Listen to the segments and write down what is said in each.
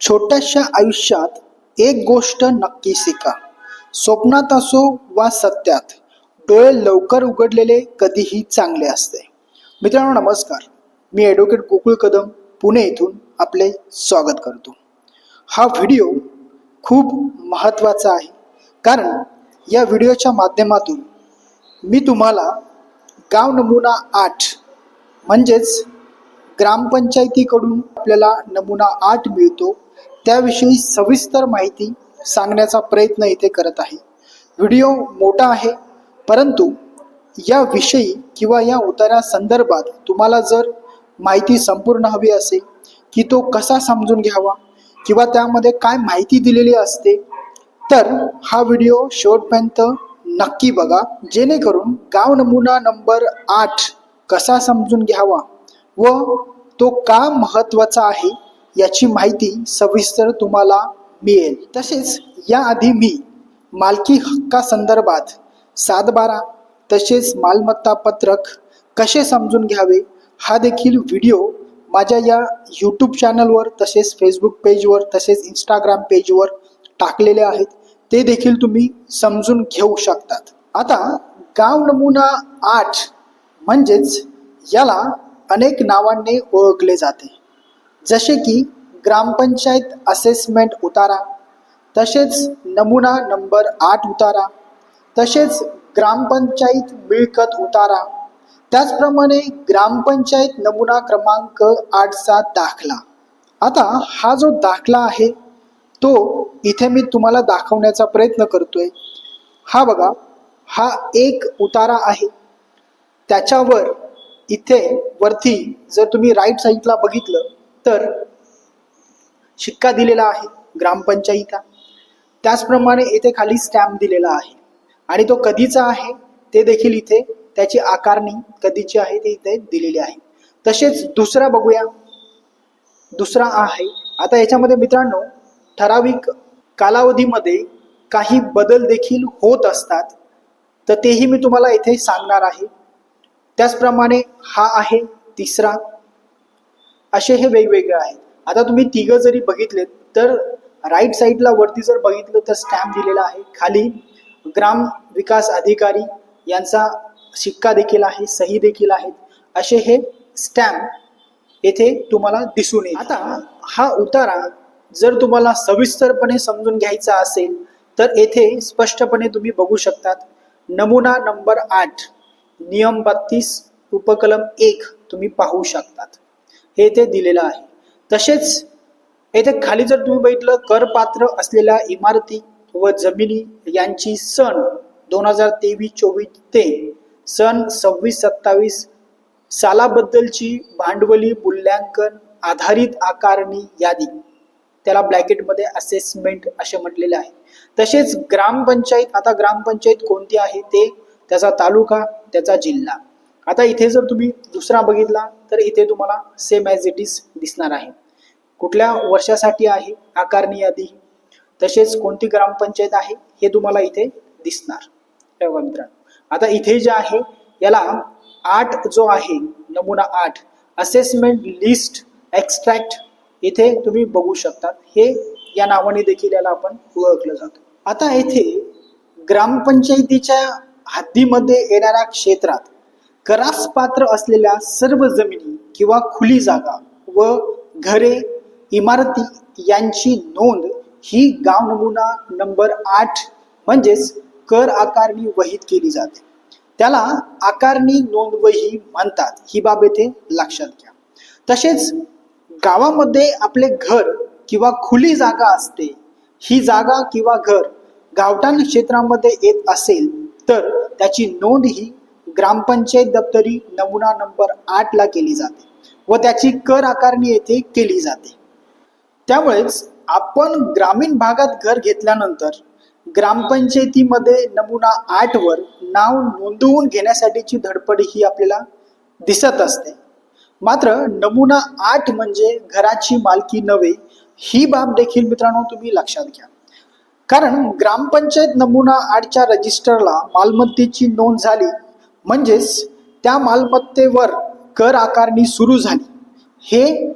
छोट्याशा आयुष्यात एक गोष्ट नक्की शिका. स्वप्नात असो वा सत्यात डोळे लवकर उघडलेले कधीही चांगले असते. मित्रांनो नमस्कार. मी ॲडव्होकेट गोकुळ कदम पुणे येथून आपले स्वागत करतो. हा व्हिडिओ खूप महत्त्वाचा आहे. कारण या व्हिडिओच्या माध्यमातून मी तुम्हाला गाव नमुना आठ म्हणजेच ग्रामपंचायतीकडून आपल्याला नमुना आठ मिळतो. त्याविषयी सविस्तर माहिती सांगण्याचा प्रयत्न इथे करत आहे. व्हिडिओ मोठा आहे परंतु या विषयी किंवा या उतारासंदर्भात तुम्हाला जर माहिती संपूर्ण हवी असेल की तो कसा समजून घ्यावा किंवा त्यामध्ये काय माहिती दिलेली असते तर हा व्हिडिओ शेवटपर्यंत नक्की बघा. जेणेकरून गाव नमुना नंबर आठ कसा समजून घ्यावा व तो का महत्त्वाचा आहे याची माहिती सविस्तर तुम्हाला मिळेल. तसेच याआधी मी मालकी हक्कासंदर्भात सातबारा तसेच मालमत्ता पत्रक कसे समजून घ्यावे हा देखील व्हिडिओ माझ्या या यूट्यूब चॅनलवर तसेच फेसबुक पेजवर तसेच इंस्टाग्राम पेजवर टाकलेले आहेत. ते देखील तुम्ही समजून घेऊ शकतात. आता गाव नमुना आठ म्हणजेच याला अनेक नावांनी ओळखले जाते. जसे की ग्रामपंचायत असेसमेंट उतारा तसेच नमुना नंबर आठ उतारा तसेच ग्रामपंचायत मिळकत उतारा. त्याचप्रमाणे ग्रामपंचायत नमुना क्रमांक आठचा दाखला. आता हा जो दाखला आहे तो इथे मी तुम्हाला दाखवण्याचा प्रयत्न करतोय. हा बघा हा एक उतारा आहे. त्याच्यावर इथे वरती जर तुम्ही राईट साईडला बघितलं तर शिक्का दिलेला आहे ग्रामपंचायतीचा. त्याचप्रमाणे इथे खाली स्टॅम्प दिलेला आहे. आणि तो कधीचा आहे ते देखील इथे त्याची आकारणी कधीची आहे ते इथे दिलेली आहे. तसेच दुसरा बघूया. दुसरा आहे. आता याच्यामध्ये मित्रांनो ठराविक कालावधीमध्ये काही बदल देखील होत असतात. तर तेही मी तुम्हाला इथे सांगणार आहे. त्याचप्रमाणे हा आहे तिसरा. असे हे वेगवेगळे आहेत. आता तुम्ही तिघं जरी बघितलेत तर राईट साईडला वरती जर बघितलं तर स्टॅम्प दिलेला आहे. खाली ग्राम विकास अधिकारी यांचा शिक्का देखील आहे सही देखील आहेत. असे हे स्टॅम्प येथे तुम्हाला दिसून येईल. आता हा उतारा जर तुम्हाला सविस्तरपणे समजून घ्यायचा असेल तर येथे स्पष्टपणे तुम्ही बघू शकतात. नमुना नंबर आठ. नियम बत्तीस उपकलम एक तुम्ही पाहू शकतात. हे ते दिलेलं आहे. तसेच येथे खाली जर तुम्ही बघितलं करपात्र असलेल्या इमारती व जमिनी यांची सण दोन हजार तेवीस चोवीस ते सन सव्वीस सत्तावीस सालाबद्दलची भांडवली मूल्यांकन आधारित आकारणी यादी. त्याला ब्लॅकेटमध्ये असेसमेंट असे म्हटलेले आहे. तसेच ग्रामपंचायत आता ग्रामपंचायत कोणती आहे ते त्याचा तालुका त्याचा जिल्हा. आता इथे जर तुम्ही दुसरा बघितला तर इथे तुम्हाला सेम ॲज इट इज दिसणार आहे. कुठल्या वर्षासाठी आहे आकारणी यादी? तसेच कोणती ग्रामपंचायत आहे हे तुम्हाला इथे दिसणार. मित्रांनो. आता इथे जे आहे याला आठ जो आहे नमुना आठ असेसमेंट लिस्ट एक्स्ट्रॅक्ट इथे तुम्ही बघू शकतात हे या नावाने देखील याला आपण ओळखलं जातो. आता येथे ग्रामपंचायतीच्या हद्दीमध्ये येणाऱ्या क्षेत्रात करास पात्र असलेल्या सर्व जमिनी किंवा खुली जागा व घरे इमारती यांची नोंद ही गाव नमुना नंबर आठ म्हणजेच कर आकारणी वहीत केली जाते. त्याला आकारणी नोंद वही म्हणतात. ही बाब येथे लक्षात घ्या. तसेच गावामध्ये आपले घर किंवा खुली जागा असते ही जागा किंवा घर गावठाण क्षेत्रामध्ये येत असेल तर त्याची नोंद ही ग्रामपंचायत दप्तरी नमुना नंबर आठ ला केली जाते व त्याची कर आकारणी येथे केली जाते. त्यामुळेच आपण ग्रामीण भागात घर घेतल्यानंतर ग्रामपंचायतीमध्ये नमुना आठ वर नाव नोंदवून घेण्यासाठीची धडपड ही आपल्याला दिसत असते. मात्र नमुना आठ म्हणजे घराची मालकी नव्हे ही बाब देखील मित्रांनो तुम्ही लक्षात घ्या. कारण ग्रामपंचायत नमुना आठच्या रजिस्टरला मालमत्तेची नोंद झाली. म्हणजेच त्या मालमत्तेवर कर आकारणी सुरू झाली. हे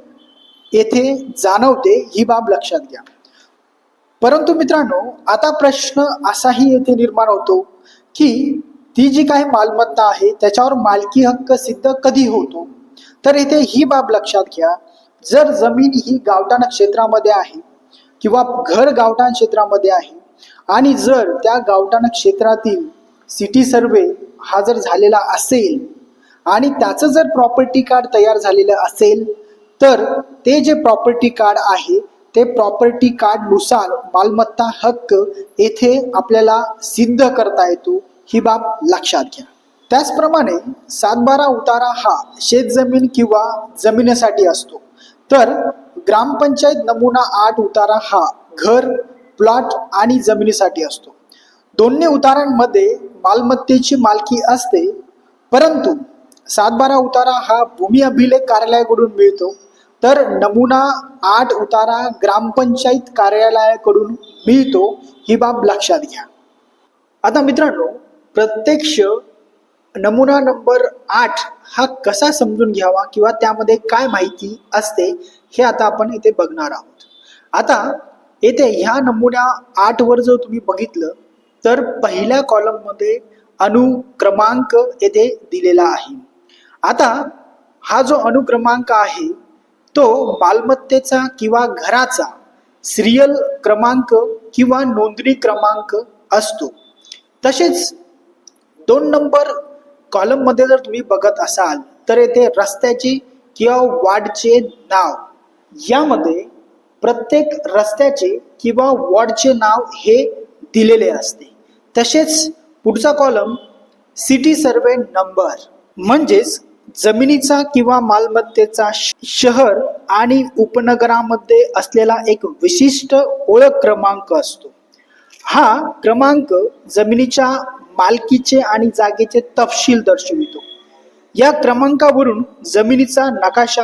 येथे जाणवते ही बाब लक्षात घ्या. परंतु मित्रांनो आता प्रश्न असाही येथे निर्माण होतो की ती जी काही मालमत्ता आहे त्याच्यावर मालकी हक्क सिद्ध कधी होतो? तर येथे ही बाब लक्षात घ्या. जर जमीन ही गावठाण क्षेत्रामध्ये आहे किंवा घर गावठाण क्षेत्रामध्ये आहे. आणि जर त्या गावठाण क्षेत्रातील सिटी सर्वे हा जर झालेला असेल आणि त्याचं जर प्रॉपर्टी कार्ड तयार झालेलं असेल तर ते जे प्रॉपर्टी कार्ड आहे ते प्रॉपर्टी कार्डनुसार मालमत्ता हक्क येथे आपल्याला सिद्ध करता येतो. ही बाब लक्षात घ्या. त्याचप्रमाणे सातबारा उतारा हा शेतजमीन किंवा जमिनीसाठी असतो. तर ग्रामपंचायत नमुना आठ उतारा हा घर प्लॉट आणि जमिनीसाठी असतो. दोन्ही उतारांमध्ये मालमत्तेची मालकी असते परंतु सातबारा उतारा हा भूमी अभिलेख कार्यालयाकडून मिळतो. तर नमुना आठ उतारा ग्रामपंचायत कार्यालयाकडून मिळतो ही बाब लक्षात घ्या. आता मित्रांनो प्रत्यक्ष नमुना नंबर आठ हा कसा समजून घ्यावा किंवा त्यामध्ये काय माहिती असते हे आता आपण इथे बघणार आहोत. आता येथे ह्या नमुन्या आठ वर जर तुम्ही बघितलं तर पहिल्या कॉलममध्ये अनुक्रमांक येथे दिलेला आहे. आता हा जो अनुक्रमांक आहे तो मालमत्तेचा किंवा घराचा सिरियल क्रमांक किंवा नोंदणी क्रमांक असतो. तसेच दोन नंबर कॉलममध्ये जर तुम्ही बघत असाल तर येथे रस्त्याची किंवा वार्डचे नाव यामध्ये प्रत्येक रस्त्याचे किंवा वॉर्डचे नाव हे दिलेले असते. तसेच पुढचा कॉलम सिटी सर्वे नंबर म्हणजेच जमिनीचा किंवा मालमत्तेचा शहर आणि उपनगरामध्ये असलेला एक विशिष्ट ओळख क्रमांक असतो. हा क्रमांक जमिनीच्या मालकीचे आणि जागेचे तपशील दर्शवितो. या क्रमांकावरून जमिनीचा नकाशा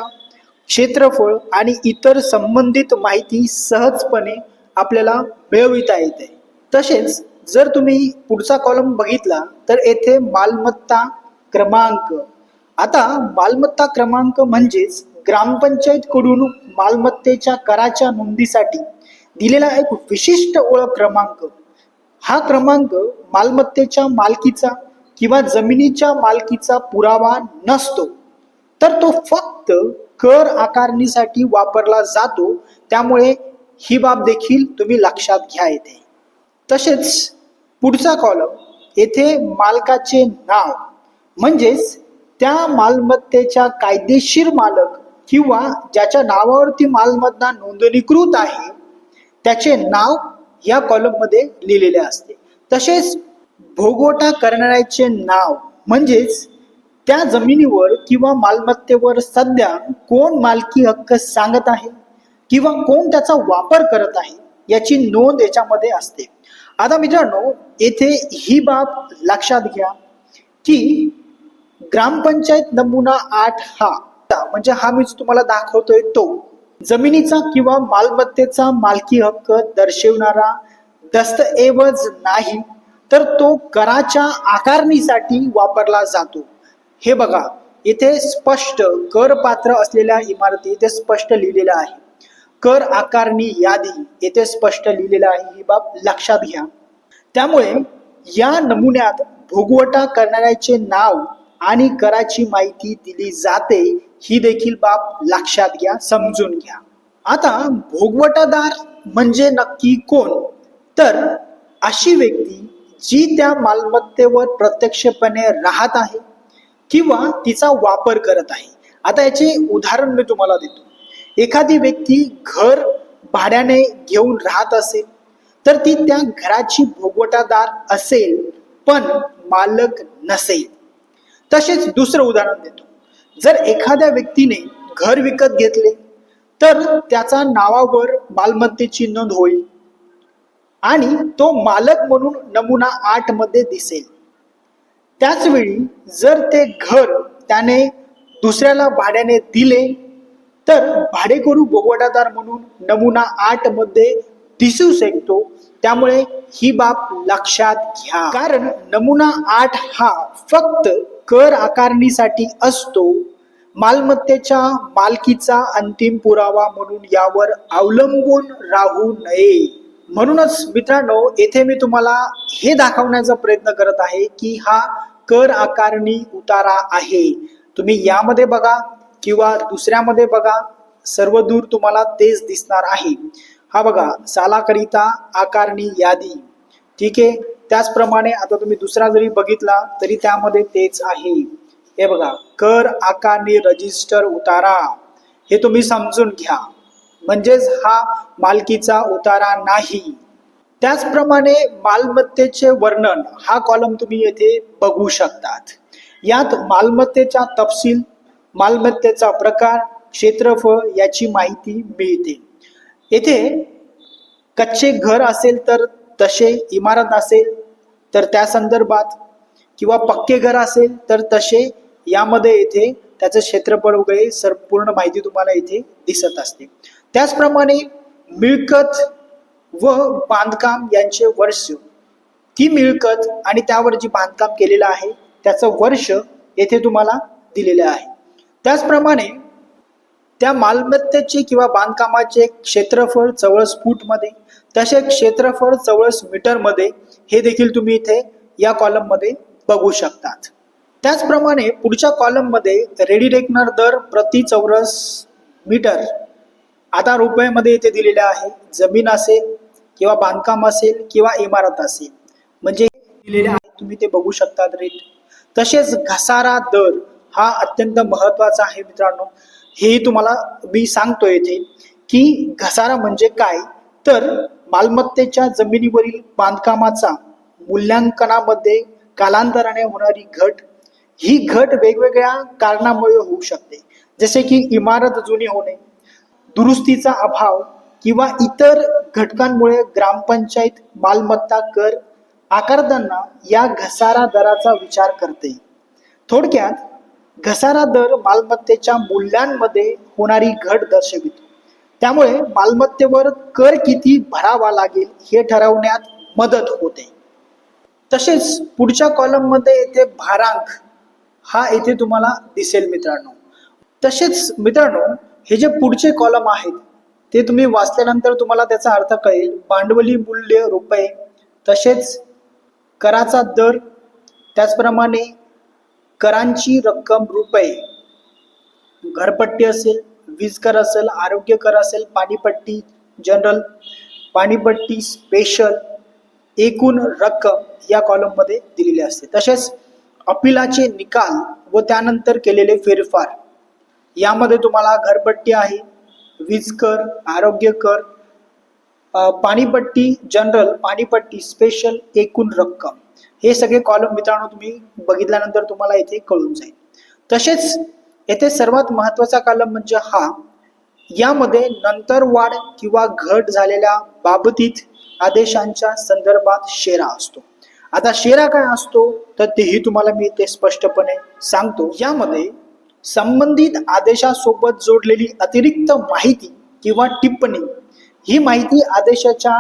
क्षेत्रफळ आणि इतर संबंधित माहिती सहजपणे आपल्याला मिळविता येते. तसेच जर तुम्ही पुढचा कॉलम बघितला तर येथे मालमत्ता क्रमांक. आता मालमत्ता क्रमांक म्हणजेच ग्रामपंचायतकडून मालमत्तेच्या कराच्या नोंदीसाठी दिलेला एक विशिष्ट ओळख क्रमांक. हा क्रमांक मालमत्तेच्या मालकीचा किंवा जमिनीच्या मालकीचा पुरावा नसतो. तर तो फक्त कर आकारणीसाठी वापरला जातो त्यामुळे ही बाब देखील तुम्ही लक्षात घ्या येते तसेच पुढचा कॉलम येथे मालकाचे नाव म्हणजेच त्या मालमत्तेच्या कायदेशीर मालक किंवा ज्याच्या नावावरती मालमत्ता नोंदणीकृत आहे त्याचे नाव या कॉलममध्ये लिहिलेले असते. तसेच भोगवटा करणाऱ्याचे नाव म्हणजेच त्या जमिनीवर किंवा मालमत्तेवर सध्या कोण मालकी हक्क सांगत आहे? किंवा कोण त्याचा वापर करत आहे? याची नोंद याच्यामध्ये असते. आता मित्रांनो येथे ही बाब लक्षात घ्या की ग्रामपंचायत नमुना आठ हा म्हणजे हा मी जो तुम्हाला दाखवतोय तो. जमिनीचा किंवा मालमत्तेचा मालकी हक्क दर्शवणारा दस्तऐवज नाही तर तो कराच्या आकारणीसाठी वापरला जातो. हे बघा इथे स्पष्ट कर पात्र असलेल्या इमारती इथे स्पष्ट लिहिलेलं आहे. कर आकारणी यादी येथे स्पष्ट लिहिलेलं आहे ही बाब लक्षात घ्या. त्यामुळे या नमुन्यात भोगवटा करणाऱ्याचे नाव आणि कराची माहिती दिली जाते ही देखील बाब लक्षात घ्या समजून घ्या. आता भोगवटादार म्हणजे नक्की कोण? तर अशी व्यक्ती जी त्या मालमत्तेवर प्रत्यक्षपणे राहत आहे किंवा तिचा वापर करत आहे. आता याचे उदाहरण मी तुम्हाला देतो. एखादी व्यक्ती घर भाड्याने घेऊन राहत असेल तर ती त्या घराची भोगवटादार असेल पण मालक नसेल. तसेच दुसरं उदाहरण देतो. जर एखाद्या व्यक्तीने घर विकत घेतले तर त्याचा नावावर मालमत्तेची नोंद होईल आणि तो मालक म्हणून नमुना आठमध्ये दिसेल. त्याचवेळी जर ते घर त्याने दुसऱ्याला भाड्याने दिले तर भाडेकरू भोगवटादार म्हणून नमुना आठमध्ये दिसू शकतो. त्यामुळे ही बाब लक्षात घ्या. कारण नमुना आठ हा फक्त कर आकारणीसाठी असतो. मालमत्तेच्या मालकीचा अंतिम पुरावा म्हणून यावर अवलंबून राहू नये. म्हणूनच मित्रांनो येथे मी तुम्हाला हे दाखवण्याचा प्रयत्न करत आहे की हा कर आकारणी उतारा आहे. तुम्ही यामध्ये बघा किंवा दुसऱ्यामध्ये बघा. सर्व दूर तुम्हाला तेच दिसणार आहे. हा बघा सालाकरिता आकारणी यादी. ठीक आहे? त्याचप्रमाणे आता तुम्ही दुसरा जरी बघितला तरी त्यामध्ये तेच आहे. हे बघा कर आकारणी रजिस्टर उतारा. हे तुम्ही समजून घ्या. म्हणजेच हा मालकीचा उतारा नाही. त्याचप्रमाणे मालमत्तेचे वर्णन हा कॉलम तुम्ही येथे बघू शकतात. यात मालमत्तेचा तपशील मालमत्तेचा प्रकार क्षेत्रफळ याची माहिती मिळते. येथे कच्चे घर असेल तर तसे इमारत असेल तर त्या संदर्भात किंवा पक्के घर असेल तर तसे यामध्ये येथे त्याचं क्षेत्रफळ वगैरे संपूर्ण माहिती तुम्हाला इथे दिसत असते. त्याचप्रमाणे मिळकत व बांधकाम यांचे वर्ष. ती मिळकत आणि त्यावर जी बांधकाम केलेलं आहे त्याचं वर्ष येथे तुम्हाला दिलेलं आहे. त्याचप्रमाणे त्या मालमत्तेचे किंवा बांधकामाचे क्षेत्रफळ चवळस फूटमध्ये तसे क्षेत्रफळ चवळस मीटरमध्ये हे देखील तुम्ही इथे या कॉलममध्ये बघू शकतात. त्याचप्रमाणे पुढच्या कॉलममध्ये रेडी रेकनर दर प्रति चौरस मीटर आता रुपयामध्ये इथे दिलेले आहे. जमीन असेल किंवा बांधकाम असेल किंवा इमारत असेल. म्हणजे दिलेले आहे तुम्ही ते बघू शकतात रेट तसेच घसारा दर हा अत्यंत महत्त्वाचा आहे मित्रांनो. हेही तुम्हाला मी सांगतो येथे की घसारा म्हणजे काय? तर मालमत्तेच्या जमिनीवरील बांधकामाचा मूल्यांकनामध्ये कालांतराने होणारी घट ही घट वेगवेगळ्या कारणामुळे होऊ शकते. जसे की इमारत जुनी होणे दुरुस्तीचा अभाव किंवा इतर घटकांमुळे ग्रामपंचायत मालमत्ता कर आकारताना या घसारा दराचा विचार करते. थोडक्यात घसारा दर मालमत्तेच्या मूल्यांमध्ये होणारी घट दर्शवितो. त्यामुळे मालमत्तेवर कर किती भरावा लागेल हे ठरवण्यात मदत होते. तसेच पुढच्या कॉलममध्ये येथे भारांक हा येथे तुम्हाला दिसेल मित्रांनो. तसेच मित्रांनो हे जे पुढचे कॉलम आहेत ते तुम्ही वाचल्यानंतर तुम्हाला त्याचा अर्थ कळेल. भांडवली मूल्य रुपये तसेच कराचा दर त्याचप्रमाणे करांची रक्कम रुपये. घरपट्टी असेल वीज कर असेल आरोग्य कर असेल पाणीपट्टी जनरल पाणीपट्टी स्पेशल एकूण रक्कम या कॉलममध्ये दिलेली असते. तसेच अपिलाचे निकाल व त्यानंतर केलेले फेरफार. यामध्ये तुम्हाला घरपट्टी आहे वीज कर आरोग्य कर पाणीपट्टी जनरल पाणीपट्टी स्पेशल एकूण रक्कम. हे सगळे कॉलम मित्रांनो तुम्ही बघितल्यानंतर तुम्हाला इथे कळून जाईल. तसेच येथे सर्वात महत्त्वाचा कॉलम म्हणजे हा. यामध्ये नंतर वाढ किंवा घट झालेल्या बाबतीत आदेशांच्या संदर्भात शेरा असतो. आता शेरा काय असतो? तर तेही तुम्हाला मी ते स्पष्टपणे सांगतो. यामध्ये संबंधित आदेशासोबत जोडलेली अतिरिक्त माहिती किंवा टिप्पणी ही माहिती आदेशाच्या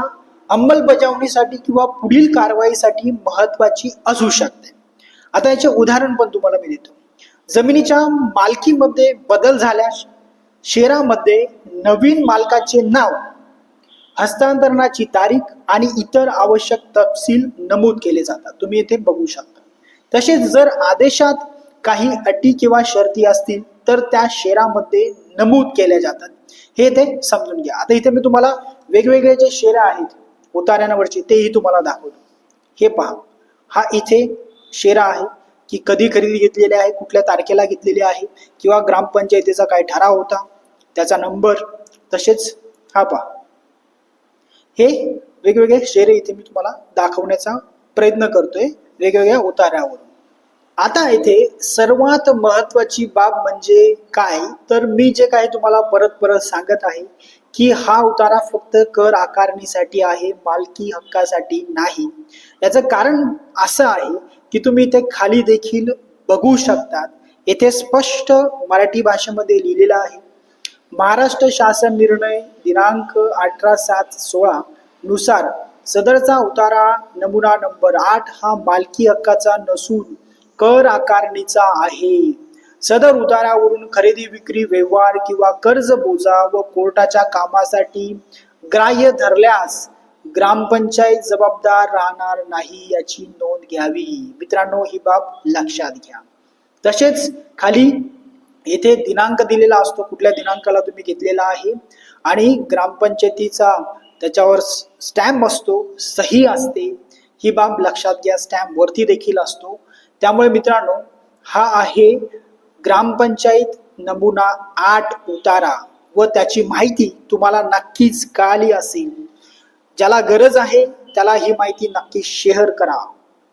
अंमलबजावणीसाठी किंवा पुढील कारवाईसाठी महत्वाची असू शकते. आता याचे उदाहरण पण तुम्हाला मी देतो. जमिनीच्या मालकीमध्ये बदल झाल्यास शेरामध्ये नवीन मालकाचे नाव हस्तांतरणाची तारीख आणि इतर आवश्यक तपशील नमूद केले जातात. तुम्ही इथे बघू शकता. तसेच जर आदेशात काही अटी किंवा शर्ती असतील तर त्या शेरामध्ये नमूद केल्या जातात. हे ते समजून घ्या. आता इथे मी तुम्हाला वेगवेगळे जे शेरा आहेत उतार्यावरचे तेही तुम्हाला दाखवतो. हे पहा. हा इथे शेरा आहे की कधी खरेदी घेतलेली आहे कुठल्या तारखेला घेतलेली आहे किंवा ग्रामपंचायतीचा काय ठराव होता त्याचा नंबर तसेच हा पहा. हे वेगवेगळे शेरे इथे मी तुम्हाला दाखवण्याचा प्रयत्न करतोय वेगवेगळ्या उतार्यावरून. आता येथे सर्वात महत्वाची बाब म्हणजे काय? तर मी जे काही तुम्हाला परत परत सांगत आहे की हा उतारा फक्त कर आकारणीसाठी आहे मालकी हक्कासाठी नाही. याचं कारण असं आहे की तुम्ही इथे खाली देखील बघू शकतात. येथे स्पष्ट मराठी भाषेमध्ये लिहिलेलं आहे महाराष्ट्र शासन निर्णय दिनांक अठरा सात सोळा नुसार सदरचा उतारा नमुना नंबर आठ हा मालकी हक्काचा नसून कर आकारणीचा आहे. सदर उतारावरून खरेदी विक्री व्यवहार किंवा कर्ज बोजा व कोर्टाच्या कामासाठी ग्राह्य धरल्यास ग्रामपंचायत जबाबदार राहणार नाही याची नोंद घ्यावी. मित्रांनो ही बाब लक्षात घ्या. तसेच खाली येथे दिनांक दिलेला असतो. कुठल्या दिनांकाला तुम्ही घेतलेला आहे? आणि ग्रामपंचायतीचा त्याच्यावर स्टॅम्प असतो. सही असते. ही बाब लक्षात घ्या. स्टॅम्प वरती देखील असतो. त्यामुळे मित्रांनो हा आहे ग्रामपंचायत नमुना आठ उतारा व त्याची माहिती तुम्हाला नक्कीच कळाली असेल. ज्याला गरज आहे त्याला ही माहिती नक्की शेअर करा.